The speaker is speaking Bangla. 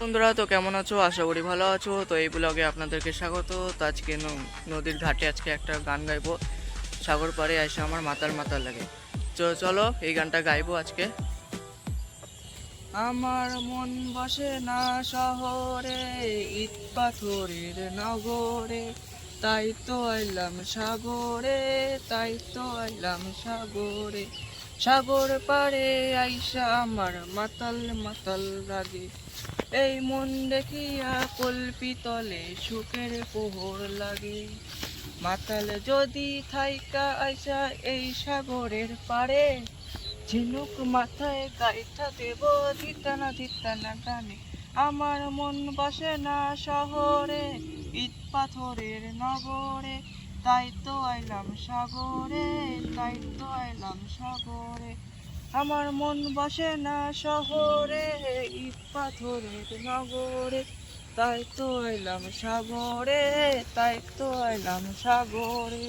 বন্ধুরা, তো কেমন আছো? আশা করি ভালো আছো। তো এই ব্লগে আপনাদেরকে স্বাগত। তো আজকে নদীর ঘাটে আজকে একটা গান গাইবো। সাগর পাড়ে এসে আমার মাতাল মাতাল লাগে। চলো, এই গানটা গাইবো আজকে। আমার মন বসে না শহরে, ইট পাথরের নগরে। তাই তো আইলাম সাগরে, তাই তো আইলাম সাগরে। সাগর পাড়ে আইসা আমার মাতাল মাতাল লাগে এই মন দেখিয়া কল্পিতলে সুখের পোহর লাগে। মাতাল যদি থাইকা আইসা এই সাগরের পাড়ে ঝিনুক মাথায় গাইটা দেব ধিতানা ধিতানা গানে। আমার মন বসে না শহরে, ইট পাথরের নগরে। তাই তো আইলাম সাগরে, তাই তো আইলাম সাগরে। আমার মন বসে না শহরে, ইট পাথরের নগরে। তাই তো আইলাম সাগরে, তাই তো আইলাম সাগরে।